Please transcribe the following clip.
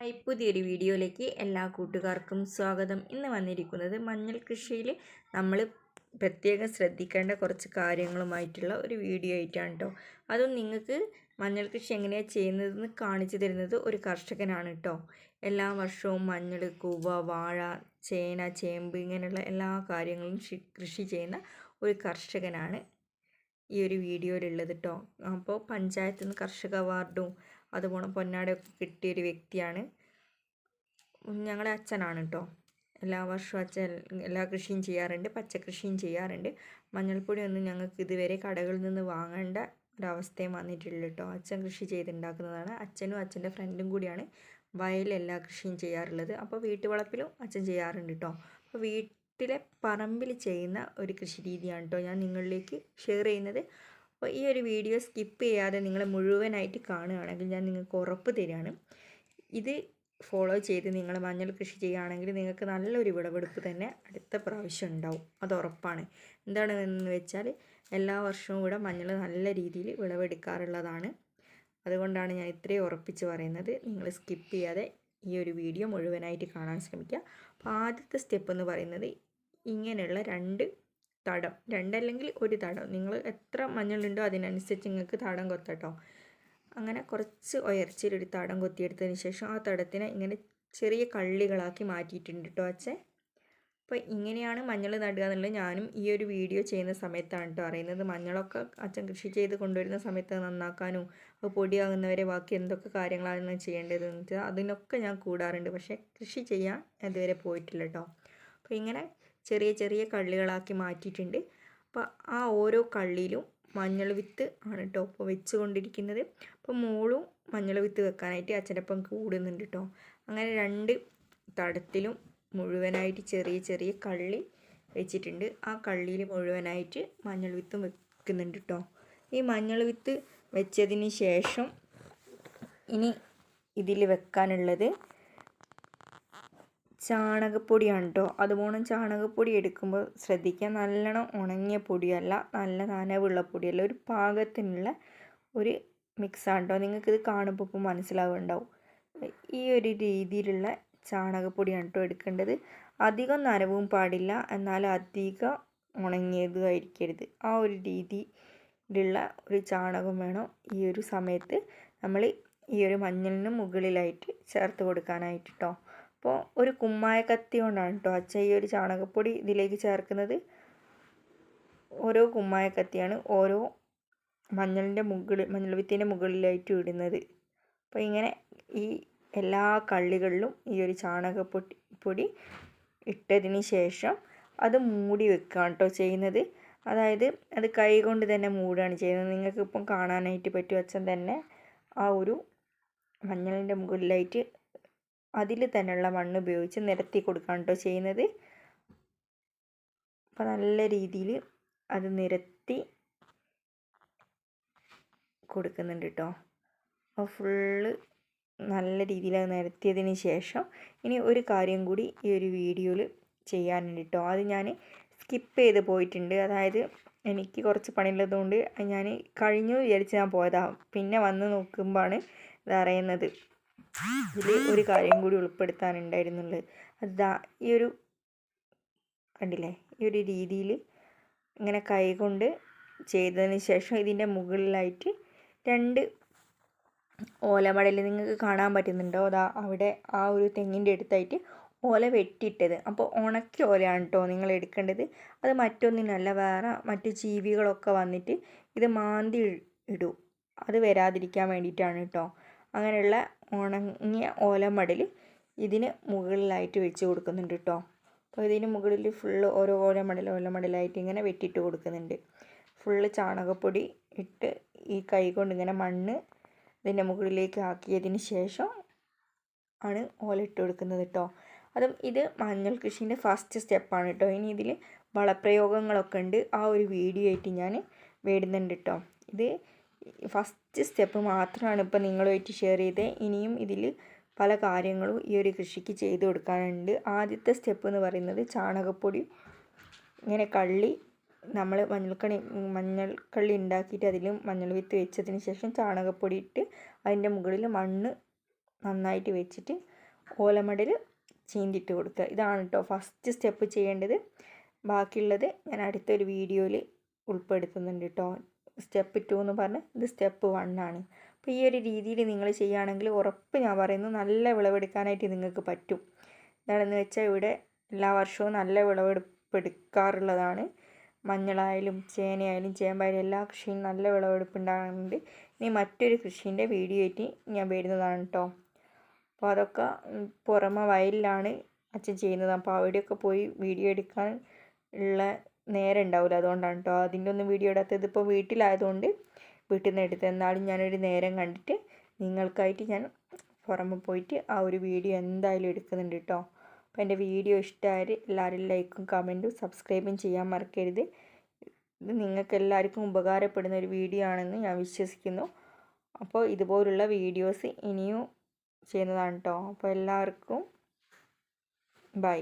Hi പുതിയൊരു വീഡിയോയിലേക്ക് എല്ലാ കൂട്ടുകാർക്കും സ്വാഗതം. ഇന്ന് വന്നിരിക്കുന്നത് മഞ്ഞൾ കൃഷിയിൽ നമ്മൾ പ്രത്യേകം ശ്രദ്ധിക്കേണ്ട കുറച്ച് കാര്യങ്ങളുമായിട്ടുള്ള ഒരു വീഡിയോ ആയിട്ടാണ് കേട്ടോ അതും നിങ്ങൾക്ക് മഞ്ഞൾ കൃഷി എങ്ങനെയാണ് ചെയ്യുന്നതെന്ന് കാണിച്ചു തരുന്നത് ഒരു കർഷകനാണ് കേട്ടോ എല്ലാ വർഷവും മഞ്ഞൾ കൂവ വാഴ ചേന ചേമ്പ് ഇങ്ങനെയുള്ള എല്ലാ കാര്യങ്ങളും കൃഷി ചെയ്യുന്ന ഒരു കർഷകനാണ് ഈ ഒരു വീഡിയോയിലുള്ളത് കേട്ടോ അപ്പോൾ പഞ്ചായത്തിൽ നിന്ന് കർഷക അവാർഡും അതുപോലെ പൊന്നാടയൊക്കെ കിട്ടിയൊരു വ്യക്തിയാണ്. ഞങ്ങളുടെ അച്ഛനാണ് കേട്ടോ എല്ലാ വർഷവും അച്ഛൻ എല്ലാ കൃഷിയും ചെയ്യാറുണ്ട്. പച്ചക്കൃഷിയും ചെയ്യാറുണ്ട്. മഞ്ഞൾപ്പൊടി ഒന്നും ഞങ്ങൾക്ക് ഇതുവരെ കടകളിൽ നിന്ന് വാങ്ങേണ്ട ഒരവസ്ഥയും വന്നിട്ടില്ല കേട്ടോ അച്ഛൻ കൃഷി ചെയ്തുണ്ടാക്കുന്നതാണ് അച്ഛനും അച്ഛന്റെ ഫ്രണ്ടും കൂടിയാണ് വയലിൽ എല്ലാ കൃഷിയും ചെയ്യാറുള്ളത്. അപ്പോൾ വീട്ടുവളപ്പിലും അച്ഛൻ ചെയ്യാറുണ്ട് കേട്ടോ അപ്പോൾ വീട്ടിലെ പറമ്പിൽ ചെയ്യുന്ന ഒരു കൃഷി രീതിയാണ് കേട്ടോ ഞാൻ നിങ്ങളിലേക്ക് ഷെയർ ചെയ്യുന്നത്. അപ്പോൾ ഈ ഒരു വീഡിയോ സ്കിപ്പ് ചെയ്യാതെ നിങ്ങൾ മുഴുവനായിട്ട് കാണുകയാണെങ്കിൽ ഞാൻ നിങ്ങൾക്ക് ഉറപ്പ് തരികയാണ്. ഇത് ഫോളോ ചെയ്ത് നിങ്ങൾ മഞ്ഞൾ കൃഷി ചെയ്യുകയാണെങ്കിൽ നിങ്ങൾക്ക് നല്ലൊരു വിളവെടുപ്പ് തന്നെ അടുത്ത പ്രാവശ്യം ഉണ്ടാവും. അത് ഉറപ്പാണ്. എന്താണെന്ന് വെച്ചാൽ എല്ലാ വർഷവും ഇവിടെ മഞ്ഞൾ നല്ല രീതിയിൽ വിളവെടുക്കാറുള്ളതാണ്. അതുകൊണ്ടാണ് ഞാൻ ഇത്രയും ഉറപ്പിച്ച് പറയുന്നത്. നിങ്ങൾ സ്കിപ്പ് ചെയ്യാതെ ഈ ഒരു വീഡിയോ മുഴുവനായിട്ട് കാണാൻ ശ്രമിക്കുക. അപ്പോൾ ആദ്യത്തെ സ്റ്റെപ്പ് എന്ന് പറയുന്നത് ഇങ്ങനെയുള്ള രണ്ട് തടം. രണ്ടല്ലെങ്കിൽ ഒരു തടം. നിങ്ങൾ എത്ര മഞ്ഞളുണ്ടോ അതിനനുസരിച്ച് നിങ്ങൾക്ക് തടം കൊത്തട്ടോ. അങ്ങനെ കുറച്ച് ഉയർച്ചയിലൊരു തടം കൊത്തിയെടുത്തതിന് ശേഷം ആ തടത്തിനെ ഇങ്ങനെ ചെറിയ കള്ളികളാക്കി മാറ്റിയിട്ടുണ്ട് കേട്ടോ അച്ഛൻ അപ്പോൾ ഇങ്ങനെയാണ് മഞ്ഞൾ നടുക എന്നുള്ളത്. ഞാനും ഈ ഒരു വീഡിയോ ചെയ്യുന്ന സമയത്താണ് കേട്ടോ അറിയുന്നത്. മഞ്ഞളൊക്കെ അച്ഛൻ കൃഷി ചെയ്ത് കൊണ്ടുവരുന്ന സമയത്ത് നന്നാക്കാനും അപ്പോൾ പൊടിയാകുന്നവരെ ബാക്കി എന്തൊക്കെ കാര്യങ്ങളാണ് ചെയ്യേണ്ടതെന്ന് വെച്ചാൽ അതിനൊക്കെ ഞാൻ കൂടാറുണ്ട്. പക്ഷേ കൃഷി ചെയ്യാൻ ഇതുവരെ പോയിട്ടില്ല കേട്ടോ അപ്പോൾ ഇങ്ങനെ ചെറിയ ചെറിയ കള്ളികളാക്കി മാറ്റിയിട്ടുണ്ട്. അപ്പോൾ ആ ഓരോ കള്ളിയിലും മഞ്ഞൾ വിത്ത് ആണ് കേട്ടോ ഇപ്പോൾ വെച്ചുകൊണ്ടിരിക്കുന്നത്. അപ്പോൾ മോളും മഞ്ഞൾ വിത്ത് വെക്കാനായിട്ട് അച്ഛന്റെ ഒപ്പം കൂടുന്നുണ്ട് കേട്ടോ അങ്ങനെ രണ്ട് തടത്തിലും മുഴുവനായിട്ട് ചെറിയ ചെറിയ കള്ളി വെച്ചിട്ടുണ്ട്. ആ കള്ളിയിൽ മുഴുവനായിട്ട് മഞ്ഞൾ വിത്തും വെക്കുന്നുണ്ട് കേട്ടോ ഈ മഞ്ഞൾ വിത്ത് വെച്ചതിന് ശേഷം ഇനി ഇതിൽ വെക്കാനുള്ളത് ചാണകപ്പൊടിയാണ് കേട്ടോ അതുപോലെ ചാണകപ്പൊടി എടുക്കുമ്പോൾ ശ്രദ്ധിക്കുക. നല്ലോണം ഉണങ്ങിയ പൊടിയല്ല നല്ല നനവുള്ള പൊടിയല്ല. ഒരു പാകത്തിനുള്ള ഒരു മിക്സാണ് കേട്ടോ നിങ്ങൾക്കിത് കാണുമ്പോൾ ഇപ്പോൾ മനസ്സിലാവുന്നുണ്ടാവും ഈ ഒരു രീതിയിലുള്ള ചാണകപ്പൊടിയാണ് കേട്ടോ എടുക്കേണ്ടത്. അധികം നനവും പാടില്ല. എന്നാൽ അധികം ഉണങ്ങിയതും ആയിരിക്കരുത്. ആ ഒരു രീതിയിലുള്ള ഒരു ചാണകം വേണം ഈ ഒരു സമയത്ത് നമ്മൾ ഈ ഒരു മഞ്ഞളിന് മുകളിലായിട്ട് ചേർത്ത് കൊടുക്കാനായിട്ട് കേട്ടോ അപ്പോൾ ഒരു കുമ്മായ കത്തി കൊണ്ടാണ് കേട്ടോ അച്ഛ ഈ ഒരു ചാണകപ്പൊടി ഇതിലേക്ക് ചേർക്കുന്നത്. ഓരോ കുമ്മായ കത്തിയാണ് ഓരോ മഞ്ഞളിന്റെ മുകളിൽ മഞ്ഞൾ വിത്തിന്റെ മുകളിലായിട്ട് ഇടുന്നത്. അപ്പോൾ ഇങ്ങനെ ഈ എല്ലാ കള്ളികളിലും ഈ ഒരു ചാണകപ്പൊടി പൊടി ഇട്ടതിന് ശേഷം അത് മൂടി വെക്കുകയാണ് കേട്ടോ ചെയ്യുന്നത്. അതായത് അത് കൈ കൊണ്ട് തന്നെ മൂടുകയാണ് ചെയ്യുന്നത്. നിങ്ങൾക്ക് ഇപ്പം കാണാനായിട്ട് പറ്റും അച്ഛൻ തന്നെ ആ ഒരു മഞ്ഞളിന്റെ മുകളിലായിട്ട് അതിൽ തന്നെയുള്ള മണ്ണ് ഉപയോഗിച്ച് നിരത്തി കൊടുക്കുകയാണ് കേട്ടോ ചെയ്യുന്നത്. അപ്പോൾ നല്ല രീതിയിൽ അത് നിരത്തി കൊടുക്കുന്നുണ്ട് കേട്ടോ അപ്പോൾ ഫുള്ള് നല്ല രീതിയിൽ അത് നിരത്തിയതിന് ശേഷം ഇനി ഒരു കാര്യം കൂടി ഈ ഒരു വീഡിയോയിൽ ചെയ്യാനുണ്ട് കേട്ടോ അത് ഞാൻ സ്കിപ്പ് ചെയ്ത് പോയിട്ടുണ്ട്. അതായത് എനിക്ക് കുറച്ച് പണിയുള്ളതുകൊണ്ട് ഞാൻ കഴിഞ്ഞു വിചാരിച്ച് ഞാൻ പോയതാണ് പിന്നെ വന്ന് നോക്കുമ്പോഴാണ് ഇത് അറിയുന്നത്. ഇതിൽ ഒരു കാര്യം കൂടി ഉൾപ്പെടുത്താനുണ്ടായിരുന്നുള്ളത്. അതാ ഈ ഒരു കണ്ടില്ലേ? ഈ ഒരു രീതിയിൽ ഇങ്ങനെ കൈകൊണ്ട് ചെയ്തതിന് ശേഷം ഇതിന്റെ മുകളിലായിട്ട് രണ്ട് ഓലമടൽ നിങ്ങൾക്ക് കാണാൻ പറ്റുന്നുണ്ടോ? അതാ അവിടെ ആ ഒരു തെങ്ങിന്റെ അടുത്തായിട്ട് ഓല വെട്ടിയിട്ടത്. അപ്പോൾ ഉണക്കി ഓലയാണ് കേട്ടോ നിങ്ങൾ എടുക്കേണ്ടത്. അത് മറ്റൊന്നിനല്ല വേറെ മറ്റു ജീവികളൊക്കെ വന്നിട്ട് ഇത് മാന്തി ഇടും. അത് വരാതിരിക്കാൻ വേണ്ടിയിട്ടാണ് കേട്ടോ അങ്ങനെയുള്ള ഉണങ്ങിയ ഓലമടൽ ഇതിന് മുകളിലായിട്ട് വെച്ച് കൊടുക്കുന്നുണ്ട് കേട്ടോ അപ്പോൾ ഇതിന് മുകളിൽ ഫുള്ള് ഓരോ ഓലമടൽ ഓലമടലായിട്ട് ഇങ്ങനെ വെട്ടിയിട്ട് കൊടുക്കുന്നുണ്ട്. ഫുള്ള് ചാണകപ്പൊടി ഇട്ട് ഈ കൈ കൊണ്ട് ഇങ്ങനെ മണ്ണ് ഇതിന്റെ മുകളിലേക്ക് ആക്കിയതിന് ശേഷം ആണ് ഓല ഇട്ട് കൊടുക്കുന്നത് കേട്ടോ അതും ഇത് മഞ്ഞൾ കൃഷീന്റെ ഫസ്റ്റ് സ്റ്റെപ്പാണ് കേട്ടോ ഇനി ഇതിൽ വളപ്രയോഗങ്ങളൊക്കെ ഉണ്ട്. ആ ഒരു വീഡിയോ ആയിട്ട് ഞാൻ വേടുന്നുണ്ട് കേട്ടോ ഇത് ഫസ്റ്റ് സ്റ്റെപ്പ് മാത്രമാണ് ഇപ്പോൾ നിങ്ങളുമായിട്ട് ഷെയർ ചെയ്തത്. ഇനിയും ഇതിൽ പല കാര്യങ്ങളും ഈ ഒരു കൃഷിക്ക് ചെയ്തു കൊടുക്കാനുണ്ട്. ആദ്യത്തെ സ്റ്റെപ്പ് എന്ന് പറയുന്നത് ചാണകപ്പൊടി ഇങ്ങനെ കള്ളി നമ്മൾ മഞ്ഞൾക്കണി മഞ്ഞൾക്കള്ളി ഉണ്ടാക്കിയിട്ട് അതിൽ മഞ്ഞൾ വിത്ത് വെച്ചതിന് ശേഷം ചാണകപ്പൊടി ഇട്ട് അതിന്റെ മുകളിൽ മണ്ണ് നന്നായിട്ട് വെച്ചിട്ട് ഓലമടൽ ചീന്തിട്ട് കൊടുക്കുക. ഇതാണ് കേട്ടോ ഫസ്റ്റ് സ്റ്റെപ്പ് ചെയ്യേണ്ടത്. ബാക്കിയുള്ളത് ഞാൻ അടുത്തൊരു വീഡിയോയിൽ ഉൾപ്പെടുത്തുന്നുണ്ട് കേട്ടോ. സ്റ്റെപ്പ് ടു എന്ന് പറഞ്ഞ് ഇത് സ്റ്റെപ്പ് വൺ ആണ്. അപ്പോൾ ഈ ഒരു രീതിയിൽ നിങ്ങൾ ചെയ്യുകയാണെങ്കിൽ ഉറപ്പ് ഞാൻ പറയുന്നു നല്ല വിളവെടുക്കാനായിട്ട് നിങ്ങൾക്ക് പറ്റും. എന്താണെന്ന് വെച്ചാൽ ഇവിടെ എല്ലാ വർഷവും നല്ല വിളവെടുപ്പ് എടുക്കാറുള്ളതാണ് മഞ്ഞളായാലും ചേനയായാലും ചേമ്പായാലും എല്ലാ കൃഷിയും നല്ല വിളവെടുപ്പ് ഉണ്ടാകുന്നുണ്ട് ഇനി മറ്റൊരു കൃഷീന്റെ വീഡിയോ ആയിട്ട് ഞാൻ വരുന്നതാണ് കേട്ടോ. അപ്പോൾ അതൊക്കെ പുറമെ വയലിലാണ് അച്ഛൻ ചെയ്യുന്നത്. അപ്പോൾ അവിടെയൊക്കെ പോയി വീഡിയോ എടുക്കാൻ ഉള്ള നേരം ഉണ്ടാവില്ല അതുകൊണ്ടാണ് കേട്ടോ അതിന്റെ ഒന്നും വീഡിയോ ഇടാത്തത്. ഇപ്പോൾ വീട്ടിലായതുകൊണ്ട് വീട്ടിൽ നിന്ന് എടുത്ത് എന്നാലും ഞാനൊരു നേരം കണ്ടിട്ട് നിങ്ങൾക്കായിട്ട് ഞാൻ പുറമെ പോയിട്ട് ആ ഒരു വീഡിയോ എന്തായാലും എടുക്കുന്നുണ്ട് കേട്ടോ അപ്പോൾ എന്റെ വീഡിയോ ഇഷ്ടമായാൽ എല്ലാവരും ലൈക്കും കമന്റും സബ്സ്ക്രൈബും ചെയ്യാൻ മറക്കരുത്. ഇത് നിങ്ങൾക്ക് എല്ലാവർക്കും ഉപകാരപ്പെടുന്ന ഒരു വീഡിയോ ആണെന്ന് ഞാൻ വിശ്വസിക്കുന്നു. അപ്പോൾ ഇതുപോലുള്ള വീഡിയോസ് ഇനിയും ചെയ്യുന്നതാണ് കേട്ടോ അപ്പോൾ എല്ലാവർക്കും ബൈ